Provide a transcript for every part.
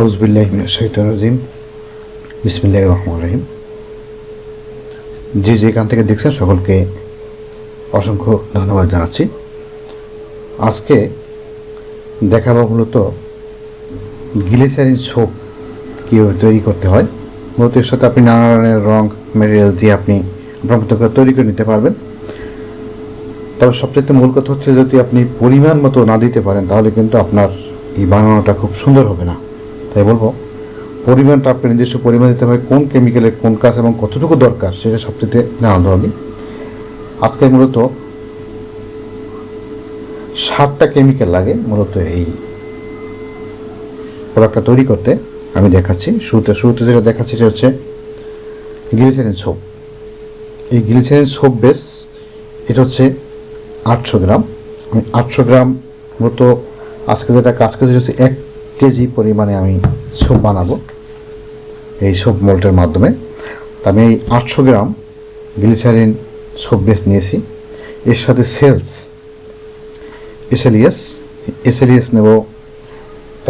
আউজবিল্লাহিমিনাশাইতানিম বিসমিল্লাহ রহমান রহিম যে যেখান থেকে দেখছেন সকলকে অসংখ্য ধন্যবাদ জানাচ্ছি। আজকে দেখাবো মূলত গ্লিসারিন সোপ কীভাবে তৈরি করতে হয়। মূলত এর সাথে আপনি নানা ধরনের রং মেটেরিয়াল দিয়ে আপনি আপনার করে তৈরি করে নিতে পারবেন। তবে সবচেয়ে মূল কথা হচ্ছে যদি আপনি পরিমাণ মতো না দিতে পারেন, তাহলে কিন্তু আপনার এই বানানোটা খুব সুন্দর হবে না। তাই বলব, পরিমাণটা আপনি নিজস্ব পরিমাণ দিতে হবে, কোন কেমিক্যালের কোন কাজ এবং কতটুকু দরকার সেটা সবচেয়ে জানাতে হবে আজকে মূলত সাতটা কেমিক্যাল লাগে মূলত এই প্রোডাক্টটা তৈরি করতে। আমি দেখাচ্ছি, শুরুতে শুরুতে যেটা দেখাচ্ছি সেটা হচ্ছে গ্লিসারিন সোপ এই গ্লিসারিন সোপ বেস এটা হচ্ছে আটশো গ্রাম। আমি আটশো গ্রাম মতো আজকে যেটা কাজ করছি হচ্ছে এক কেজি পরিমাণে আমি সোপ বানাবো এই সোপ মল্টের মাধ্যমে। আমি এই আটশো গ্রাম গ্লিসারিন সোপ বেস নিয়েছি। এর সাথে সেলস এসএলইএস এসএলইএস নেব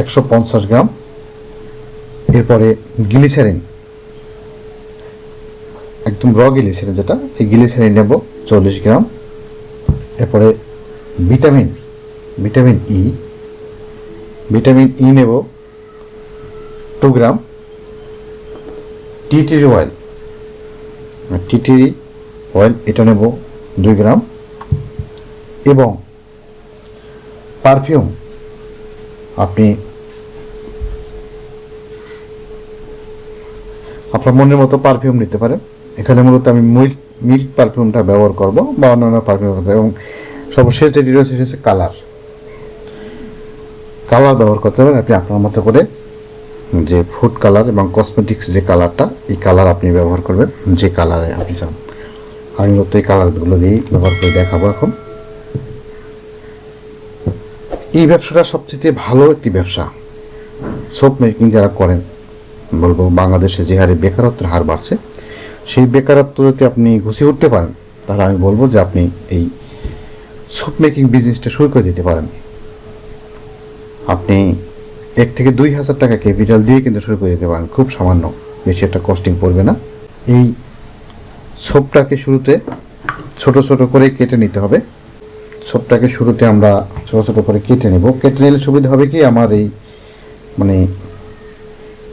একশো পঞ্চাশ গ্রাম। এরপরে গ্লিসারিন, একদম র গ্লিসারিন যেটা, এই গ্লিসারিন নেব চল্লিশ গ্রাম। এরপরে vitamin vitamin E vitamin E নেব। Two gram tea tree oil tea tree oil এটা নেব দুই গ্রাম। এবং পারফিউম আপনি আপনার মনের মতো পারফিউম নিতে পারেন। এখানে মূলত আমি মিল্ক মিল্ক পারফিউমটা ব্যবহার করব বা অন্যান্য পারফিউম এবং সর্বশেষ যেটি রয়েছে সেটা হচ্ছে কালার কালার ব্যবহার করতে পারেন আপনি আপনার মতো করে। যে ফুড কালার এবং কসমেটিক্স যে কালারটা এই কালার আপনি ব্যবহার করবেন, যে কালারে আপনি চান। আমি মূলত এই কালারগুলো দিয়েই ব্যবহার করে দেখাবো এখন। এই ব্যবসাটা সবচেয়ে ভালো একটি ব্যবসা। সোপ মেকিং যারা করেন, বলব বাংলাদেশে যে হারে বেকারত্বের হার বাড়ছে, সেই বেকারত্ব যদি আপনি ঘুষিয়ে উঠতে পারেন। তাহলে আমি বলব যে আপনি এই সোপ মেকিং বিজনেসটা শুরু করে দিতে পারেন। আপনি এক থেকে দুই হাজার টাকা ক্যাপিটাল দিয়ে কিন্তু শুরু করে দিতে পারেন। খুব সামান্য। বেশি একটা কস্টিং পড়বে না। এই সোপটাকে শুরুতে ছোট ছোট করে কেটে নিতে হবে। সোপটাকে শুরুতে আমরা ছোট ছোট করে কেটে নেব। কেটে নিলে সুবিধা হবে কি? আমার এই মানে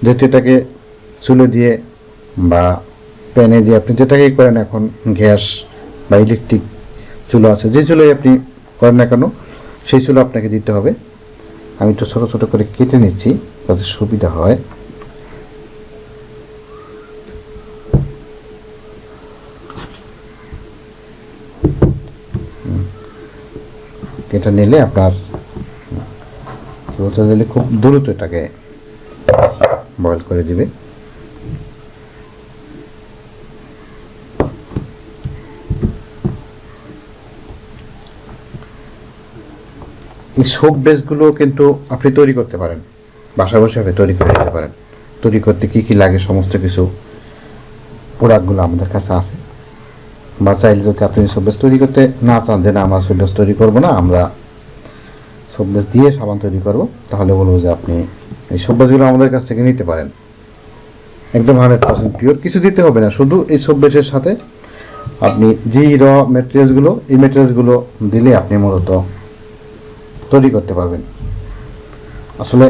যেহেতু এটাকে চুলে দিয়ে বা প্যানে দিয়ে আপনি যেটাকেই করেন এখন, গ্যাস বা ইলেকট্রিক চুলো আছে, যে চুলোই আপনি করেন না কেন, সেই চুলো আপনাকে দিতে হবে। আমি একটু ছোটো ছোটো করে কেটে নিচ্ছি যাতে সুবিধা হয়। কেটে নিলে আপনার ছোটো দিলে খুব দ্রুত এটাকে বয়েল করে দিবে। এই শোক বেসগুলো কিন্তু আপনি তৈরি করতে পারেন। বাসায় বসে আপনি তৈরি করে নিতে পারেন। তৈরি করতে কী কী লাগে সমস্ত কিছু প্রোডাক্টগুলো আমাদের কাছে আছে। বা চাইলে যদি আপনি সোপ বেস তৈরি করতে না চান যে না, আমরা সোপ বেস তৈরি করব না, আমরা সোপ বেস দিয়ে সাবান তৈরি করব, তাহলে বলব যে আপনি এই সোপ বেসগুলো আমাদের কাছ থেকে নিতে পারেন। একদম হান্ড্রেড পার্সেন্ট পিওর। কিছু দিতে হবে না, শুধু এই সোপ বেসের সাথে আপনি যেই র মেটেরিয়ালসগুলো, এই মেটেরিয়ালসগুলো দিলে আপনি মূলত তৈরি করতে পারবেন। আসলে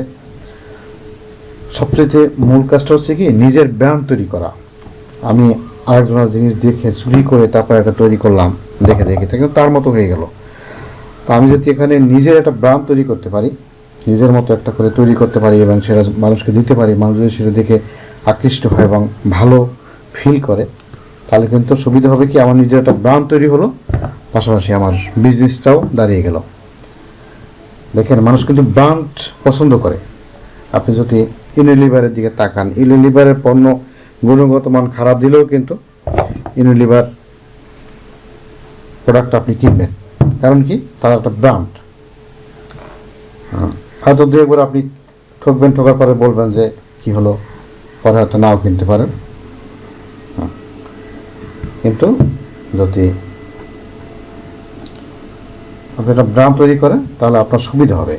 সবচেয়ে মূল কাজটা হচ্ছে কি, নিজের ব্র্যান্ড তৈরি করা। আমি আরেকজনের জিনিস দেখে চুরি করে তারপর একটা তৈরি করলাম, দেখে দেখে কিন্তু তার মতো হয়ে গেল। তা আমি যদি এখানে নিজের একটা ব্র্যান্ড তৈরি করতে পারি, নিজের মতো একটা করে তৈরি করতে পারি এবং সেটা মানুষকে দিতে পারি, মানুষ যদি সেটা দেখে আকৃষ্ট হয় এবং ভালো ফিল করে, তাহলে কিন্তু সুবিধা হবে কি, আমার নিজের একটা ব্র্যান্ড তৈরি হলো, পাশাপাশি আমার বিজনেসটাও দাঁড়িয়ে গেল। দেখেন, মানুষ কিন্তু ব্রান্ড পছন্দ করে। আপনি যদি ইউনিলিভারের দিকে তাকান ইউনিলিভারের পণ্য গুণগত মান খারাপ দিলেও কিন্তু ইউনিলিভার প্রোডাক্ট আপনি কিনবেন। কারণ কি? তার একটা ব্র্যান্ড হয়তো দু একবার আপনি ঠকবেন, ঠকার পরে বলবেন যে কি হলো? পরে হয়তো নাও কিনতে পারেন। হ্যাঁ। কিন্তু যদি আপনি একটা ব্রাম তৈরি করেন, তাহলে আপনার সুবিধা হবে।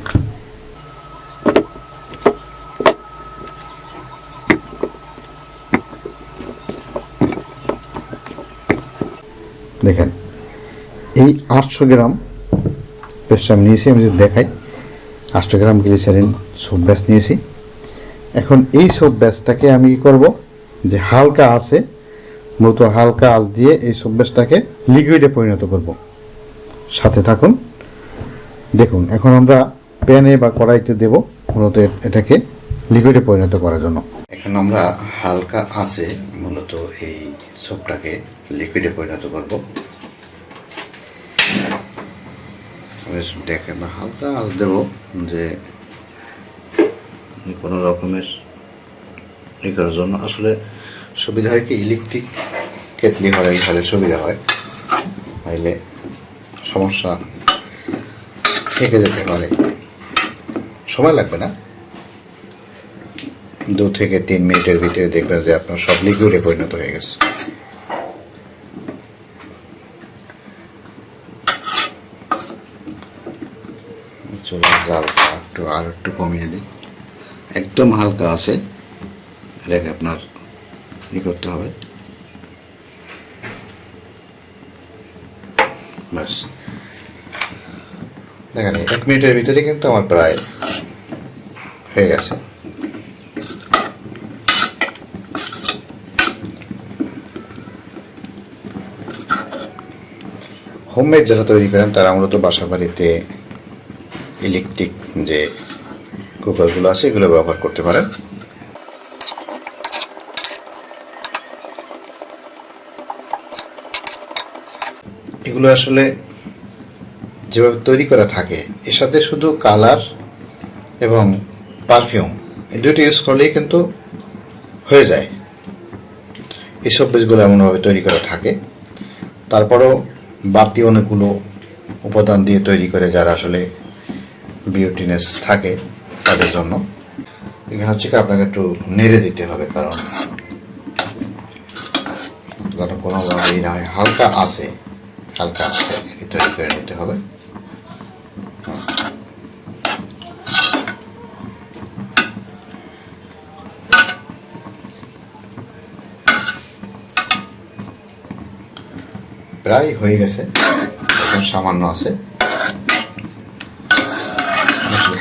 দেখেন, এই আটশো গ্রাম পেস্ট আমি নিয়েছি, আমি যদি দেখাই, আটশো গ্রাম গ্লিসারিন সোপ ব্যাস নিয়েছি। এখন এই সোপ ব্যাসটাকে আমি কি করব, যে হালকা আছে মূলত হালকা আঁচ দিয়ে এই সোপ ব্যাসটাকে লিকুইডে পরিণত করব। সাথে থাকুন। দেখুন, এখন আমরা প্যানে বা কড়াইতে দেব মূলত এটাকে লিকুইডে পরিণত করার জন্য। এখন আমরা হালকা আছে মূলত এই সোপটাকে লিকুইডে পরিণত করব। দেখেন, হালকা আঁচ দেব যে কোনো রকমের ই জন্য। আসলে সুবিধা হয় কি, ইলেকট্রিক কেতলি হলে হলে সুবিধা হয়। নাইলে সমস্যা থেকে যেতে পারে। সময় লাগবে না? দু থেকে তিন মিনিটের ভিতরে দেখবেন যে আপনার সব লিকুইডে পরিণত হয়ে গেছে। জালটা একটু আর একটু কমিয়ে দিই। একদম হালকা আছে। এটাকে আপনার ই করতে হবে। ব্যাস। দেখেন, এক মিনিটের ভিতরে কিন্তু আমার প্রায় হয়ে গেছে। হোমমেড যারা তৈরি করেন, তারা মূলত বাসা বাড়িতে ইলেকট্রিক যে কুকারগুলো আছে, এগুলো ব্যবহার করতে পারেন। এগুলো আসলে যেভাবে তৈরি করা থাকে, এর সাথে শুধু কালার এবং পারফিউম, এই দুটো ইউজ করলেই কিন্তু হয়ে যায়। এইসব বীজগুলো এমনভাবে তৈরি করা থাকে। তারপরও বাড়তি অনেকগুলো উপাদান দিয়ে তৈরি করে যারা আসলে বিউটিনেস থাকে তাদের জন্য। এখানে হচ্ছে কি, আপনাকে একটু নেড়ে দিতে হবে কারণ কোনো কোনোভাবেই না হয়, হালকা আছে হালকা আছে তৈরি করে নিতে হবে। প্রায় হয়ে গেছে। সামান্য আছে।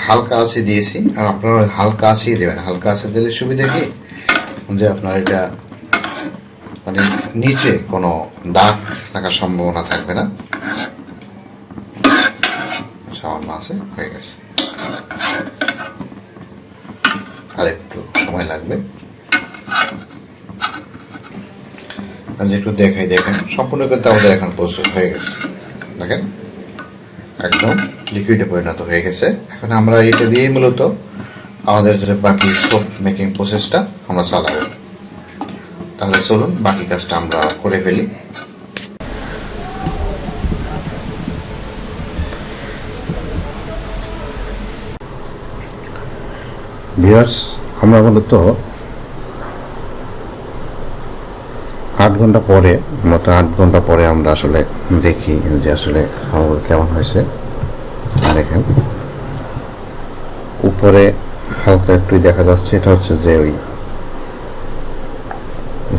হালকা আছে দিয়েছি। আর আপনারা হালকা আছেই দেবেন। হালকা আছে দিলে সুবিধা কি? যে আপনার এটা মানে নিচে কোনো দাগ লাগার সম্ভাবনা থাকবে না সামান্য আছে? হয়ে গেছে। আর একটু সময় লাগবে। যে একটু দেখাই, দেখেন। সম্পূর্ণ কিন্তু আমাদের এখন প্রস্তুত হয়ে গেছে। দেখেন? একদম লিকুইডে পরিণত হয়ে গেছে। এখন আমরা এটা দিয়েই মূলত আমাদের যে বাকি সোপ মেকিং প্রসেসটা আমরা চালাবো। তাহলে চলুন বাকি কাজটা আমরা করে ফেলি। ভিউয়ার্স আমরা মূলত আট ঘণ্টা পরে, মূলত আট ঘণ্টা পরে আমরা আসলে দেখি যে আসলে খাবারগুলো কেমন হয়েছে। দেখেন উপরে হালকা একটু দেখা যাচ্ছে, এটা হচ্ছে যে ওই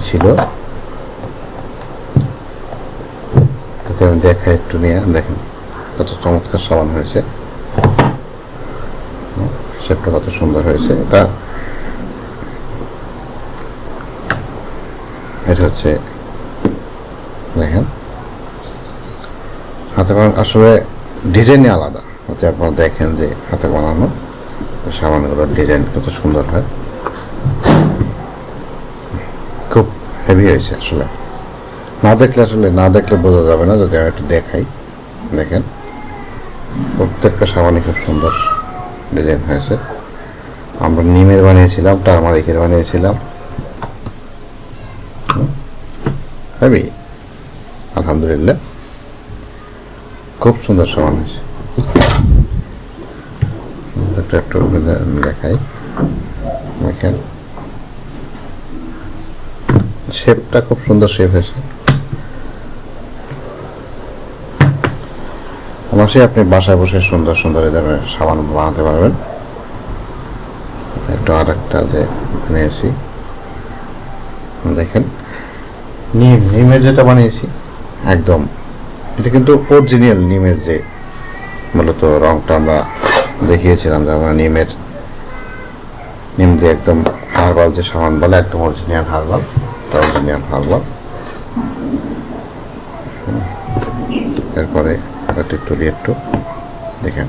ছিল। দেখাই একটু নিয়ে, দেখেন কত চমৎকার সাবান হয়েছে। শেপটা কত সুন্দর হয়েছে। এটা এটা হচ্ছে, দেখেন। হাতে বানানো আসলে ডিজাইনই আলাদা। ওতে আপনারা দেখেন যে হাতে বানানো সাবানগুলোর ডিজাইন কত সুন্দর হয়। খুব হেভি হয়েছে আসলে। না দেখলে আসলে, না দেখলে বোঝা যাবে না, যদি আমি একটু দেখাই। দেখেন, প্রত্যেকটা সাবানই খুব সুন্দর। ডিজাইন হয়েছে। আমরা নিমের বানিয়েছিলাম, টারমারিকের বানিয়েছিলাম। হেভি আলহামদুলিল্লাহ। খুব সুন্দর সাবান হয়েছে। দেখাই দেখেন। শেপটা খুব সুন্দর শেপ হয়েছে। অবশ্যই আপনি বাসায় বসে সুন্দর সুন্দর এই ধরনের সাবান বানাতে পারবেন। একটু আর একটা যে নিয়েছি। দেখেন, নিম, নিমের যেটা বানিয়েছি, একদম। এটা কিন্তু অরিজিনাল নিমের যে মূলত রংটা আমরা দেখিয়েছিলাম যে আমরা নিমের, নিম দিয়ে একদম হারবাল যে সাবান বলে, একদম অরিজিনাল হার্বাল অরিজিনাল হার্বাল। এরপরে একটু একটু একটু দেখেন।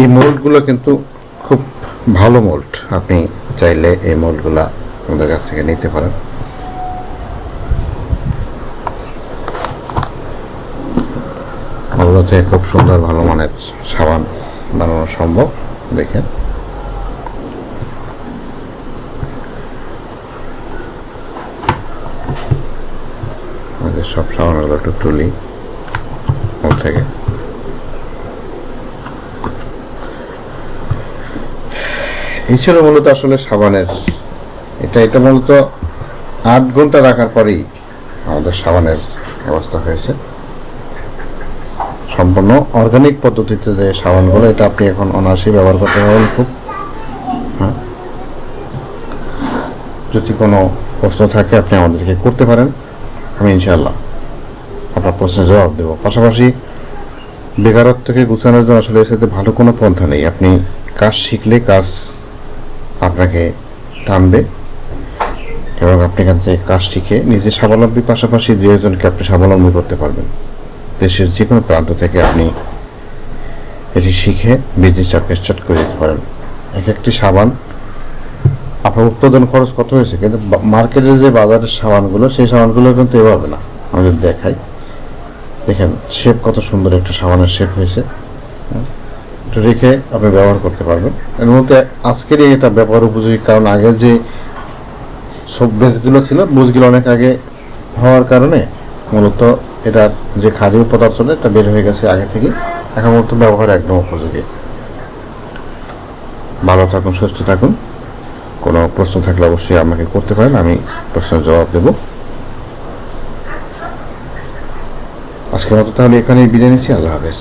এই মোল্ডগুলো কিন্তু খুব ভালো মোল্ড। আপনি চাইলে এই মোল্ডগুলো আমাদের কাছ থেকে নিতে পারেন। খুব সুন্দর ভালো মানের সাবান বানানো সম্ভব। দেখেন। সব সাবানগুলো একটু ওর থেকে। এই ছিল মূলত আসলে সাবানের। এটা এটা মূলত আট ঘণ্টা রাখার পরেই আমাদের সাবানের ব্যবস্থা হয়েছে। সম্পূর্ণ অর্গানিক পদ্ধতিতে যে সাবানগুলো, এটা আপনি এখন অনায়াসেই ব্যবহার করতে পারবেন খুব। হ্যাঁ। যদি কোনো প্রশ্ন থাকে, আপনি আমাদেরকে করতে পারেন। আমি ইনশাল্লাহ আপনার প্রশ্নের জবাব দেবো। পাশাপাশি বেকারত্বকে গুছানোর জন্য আসলে সাথে ভালো কোনো পন্থা নেই। আপনি কাজ শিখলে কাজ আপনাকে টানবে এবং আপনি এখান থেকে কাজ শিখে নিজে স্বাবলম্বী পাশাপাশি দুই একজনকে আপনি স্বাবলম্বী করতে পারবেন। দেশের যে কোনো প্রান্ত থেকে আপনি এটি শিখে বিজনেসটা স্টার্ট করে দিতে পারেন। এক একটি সাবান আপনার উৎপাদন খরচ কত হয়েছে? কিন্তু মার্কেটে যে বাজারের সাবানগুলো সেই সাবানগুলো কিন্তু এভাবে না। আমি যদি দেখাই দেখেন শেপ কত সুন্দর একটা সাবানের শেপ হয়েছে। হ্যাঁ, রেখে আপনি ব্যবহার করতে পারবেন। এর মধ্যে আজকেরই এটা ব্যবহার উপযোগী কারণ আগের যে সব বেসগুলো ছিল বুঝগুলো অনেক আগে হওয়ার কারণে মূলত এটার যে খাদ্য পদার্থটা এটা বের হয়ে গেছে আগে থেকে এখন মূলত ব্যবহার একদম উপযোগী। ভালো থাকুন সুস্থ থাকুন। কোনো প্রশ্ন থাকলে অবশ্যই আমাকে করতে পারেন, আমি প্রশ্নের জবাব দেব। আজকের মতো তাহলে এখানেই বিদায় নিচ্ছি, আল্লাহ হাফেজ।